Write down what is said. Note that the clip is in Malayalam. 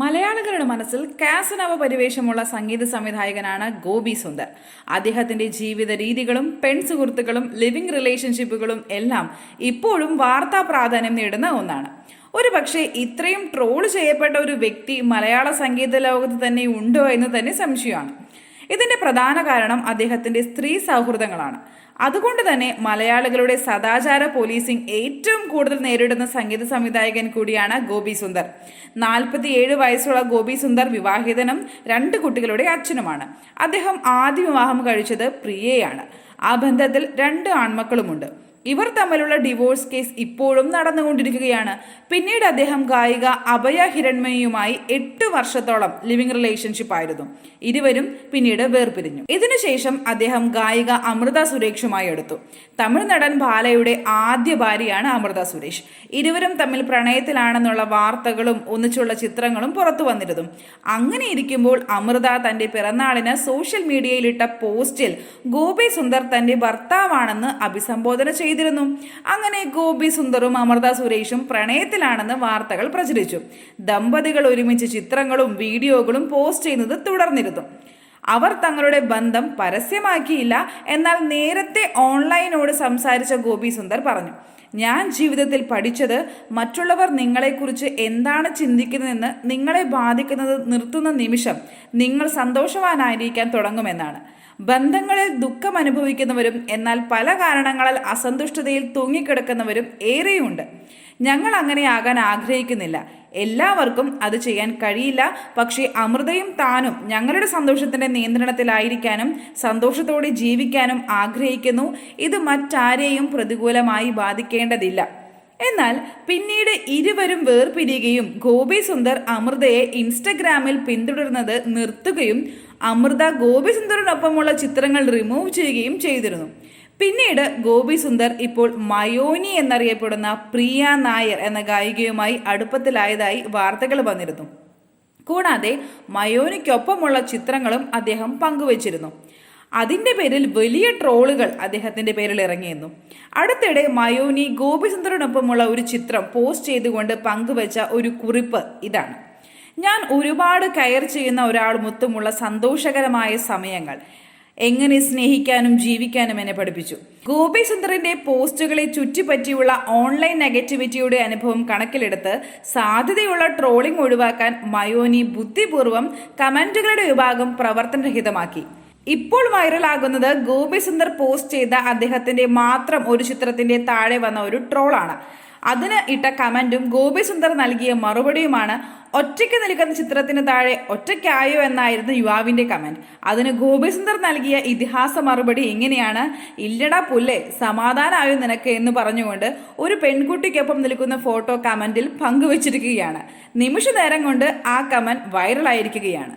മലയാളികളുടെ മനസ്സിൽ കാസനവ പരിവേഷമുള്ള സംഗീത സംവിധായകനാണ് ഗോപി സുന്ദർ. അദ്ദേഹത്തിന്റെ ജീവിത രീതികളും പെൺ സുഹൃത്തുക്കളും ലിവിംഗ് റിലേഷൻഷിപ്പുകളും എല്ലാം ഇപ്പോഴും വാർത്താ പ്രാധാന്യം നേടുന്ന ഒന്നാണ്. ഒരു പക്ഷേ ഇത്രയും ട്രോൾ ചെയ്യപ്പെട്ട ഒരു വ്യക്തി മലയാള സംഗീത ലോകത്ത് തന്നെ ഉണ്ടോ എന്ന് തന്നെ സംശയമാണ്. ഇതിന്റെ പ്രധാന കാരണം അദ്ദേഹത്തിന്റെ സ്ത്രീ സൗഹൃദങ്ങളാണ്. അതുകൊണ്ട് തന്നെ മലയാളികളുടെ സദാചാര പോലീസിംഗ് ഏറ്റവും കൂടുതൽ നേരിടുന്ന സംഗീത സംവിധായകൻ കൂടിയാണ് ഗോപി സുന്ദർ. നാൽപ്പത്തിയേഴ് വയസ്സുള്ള ഗോപി സുന്ദർ വിവാഹിതനും രണ്ട് കുട്ടികളുടെ അച്ഛനുമാണ്. അദ്ദേഹം ആദ്യ വിവാഹം കഴിച്ചത് പ്രിയയാണ്. ആ ബന്ധത്തിൽ രണ്ട് ആൺമക്കളുമുണ്ട്. ഇവർ തമ്മിലുള്ള ഡിവോഴ്സ് കേസ് ഇപ്പോഴും നടന്നുകൊണ്ടിരിക്കുകയാണ്. പിന്നീട് അദ്ദേഹം ഗായിക അഭയ ഹിരൺമയുമായി എട്ട് വർഷത്തോളം ലിവിംഗ് റിലേഷൻഷിപ്പ് ആയിരുന്നു. ഇരുവരും പിന്നീട് വേർപിരിഞ്ഞു. ഇതിനുശേഷം അദ്ദേഹം ഗായിക അമൃത സുരേഷുമായി എടുത്തു തമിഴ് നടൻ ബാലയുടെ ആദ്യ ഭാര്യയാണ് അമൃത സുരേഷ്. ഇരുവരും തമ്മിൽ പ്രണയത്തിലാണെന്നുള്ള വാർത്തകളും ഒന്നിച്ചുള്ള ചിത്രങ്ങളും പുറത്തു വന്നിരുന്നു. അങ്ങനെ ഇരിക്കുമ്പോൾ അമൃത തന്റെ പിറന്നാളിന് സോഷ്യൽ മീഡിയയിലിട്ട പോസ്റ്റിൽ ഗോപി സുന്ദർ തന്റെ ഭർത്താവാണെന്ന് അഭിസംബോധന ചെയ്തിരുന്നു. അങ്ങനെ ഗോപി സുന്ദറും അമൃത സുരേഷും പ്രണയത്തിലാണെന്ന് വാർത്തകൾ പ്രചരിച്ചു. ദമ്പതികൾ ഒരുമിച്ച് ചിത്രങ്ങളും വീഡിയോകളും പോസ്റ്റ് ചെയ്യുന്നത് തുടർന്നിരുന്നു. അവർ തങ്ങളുടെ ബന്ധം പരസ്യമാക്കിയില്ല എന്നാൽ നേരത്തെ ഓൺലൈനോട് സംസാരിച്ച ഗോപി സുന്ദർ പറഞ്ഞു ഞാൻ ജീവിതത്തിൽ പഠിച്ചത് മറ്റുള്ളവർ നിങ്ങളെക്കുറിച്ച് എന്താണ് ചിന്തിക്കുന്നതെന്ന് നിങ്ങളെ ബാധിക്കുന്നത് നിർത്തുന്ന നിമിഷം നിങ്ങൾ സന്തോഷവാനായിരിക്കാൻ തുടങ്ങുമെന്നാണ്. ബന്ധങ്ങളിൽ ദുഃഖം അനുഭവിക്കുന്നവരും എന്നാൽ പല കാരണങ്ങളാൽ അസന്തുഷ്ടതയിൽ തൂങ്ങിക്കിടക്കുന്നവരും ഏറെയുണ്ട്. ഞങ്ങൾ അങ്ങനെ ആകാൻ ആഗ്രഹിക്കുന്നില്ല. എല്ലാവർക്കും അത് ചെയ്യാൻ കഴിയില്ല. പക്ഷേ അമൃതയും താനും ഞങ്ങളുടെ സന്തോഷത്തിന്റെ നിയന്ത്രണത്തിലായിരിക്കാനും സന്തോഷത്തോടെ ജീവിക്കാനും ആഗ്രഹിക്കുന്നു. ഇത് മറ്റാരെയും പ്രതികൂലമായി ബാധിക്കേണ്ടതില്ല. എന്നാൽ പിന്നീട് ഇരുവരും വേർപിരിയുകയും ഗോപി സുന്ദർ അമൃതയെ ഇൻസ്റ്റഗ്രാമിൽ പിന്തുടരുന്നത് നിർത്തുകയും അമൃത ഗോപി സുന്ദറിനൊപ്പമുള്ള ചിത്രങ്ങൾ റിമൂവ് ചെയ്യുകയും ചെയ്തിരുന്നു. പിന്നീട് ഗോപി സുന്ദർ ഇപ്പോൾ മയോനി എന്നറിയപ്പെടുന്ന പ്രിയ നായർ എന്ന ഗായികയുമായി അടുപ്പത്തിലായതായി വാർത്തകൾ വന്നിരുന്നു. കൂടാതെ മയോനിക്കൊപ്പമുള്ള ചിത്രങ്ങളും അദ്ദേഹം പങ്കുവച്ചിരുന്നു. അതിന്റെ പേരിൽ വലിയ ട്രോളുകൾ അദ്ദേഹത്തിന്റെ പേരിൽ ഇറങ്ങിയിരുന്നു. അടുത്തിടെ മയോനി ഗോപിസുന്ദറിനൊപ്പമുള്ള ഒരു ചിത്രം പോസ്റ്റ് ചെയ്തുകൊണ്ട് പങ്കുവച്ച ഒരു കുറിപ്പ് ഇതാണ്. ഞാൻ ഒരുപാട് കെയർ ചെയ്യുന്ന ഒരാൾ മുത്തുമുള്ള സന്തോഷകരമായ സമയങ്ങൾ. എങ്ങനെ സ്നേഹിക്കാനും ജീവിക്കാനും എന്നെ പഠിപ്പിച്ചു. ഗോപിസുന്ദറിന്റെ പോസ്റ്റുകളെ ചുറ്റിപ്പറ്റിയുള്ള ഓൺലൈൻ നെഗറ്റിവിറ്റിയുടെ അനുഭവം കണക്കിലെടുത്ത് സാധ്യതയുള്ള ട്രോളിംഗ് ഒഴിവാക്കാൻ മയോനി ബുദ്ധിപൂർവം കമന്റുകളുടെ വിഭാഗം പ്രവർത്തനരഹിതമാക്കി. ഇപ്പോൾ വൈറലാകുന്നത് ഗോപിചന്ദർ പോസ്റ്റ് ചെയ്ത അദ്ദേഹത്തിന്റെ മാത്രം ഒരു ചിത്രത്തിന്റെ താഴെ വന്ന ഒരു ട്രോളാണ്. അതിന് ഇട്ട കമന്റും ഗോപി സുന്ദർ നൽകിയ മറുപടിയുമാണ് ഒറ്റയ്ക്ക് നിൽക്കുന്ന ചിത്രത്തിന് താഴെ ഒറ്റയ്ക്കായോ എന്നായിരുന്നു യുവാവിന്റെ കമന്റ്. അതിന് ഗോപി സുന്ദർ നൽകിയ ഇതിഹാസ മറുപടി എങ്ങനെയാണ്? ഇല്ലടാ പുല്ലേ സമാധാനമായോ നിനക്ക് എന്ന് പറഞ്ഞുകൊണ്ട് ഒരു പെൺകുട്ടിക്കൊപ്പം നിൽക്കുന്ന ഫോട്ടോ കമന്റിൽ പങ്കുവച്ചിരിക്കുകയാണ്. നിമിഷ നേരം കൊണ്ട് ആ കമന്റ് വൈറലായിരിക്കുകയാണ്.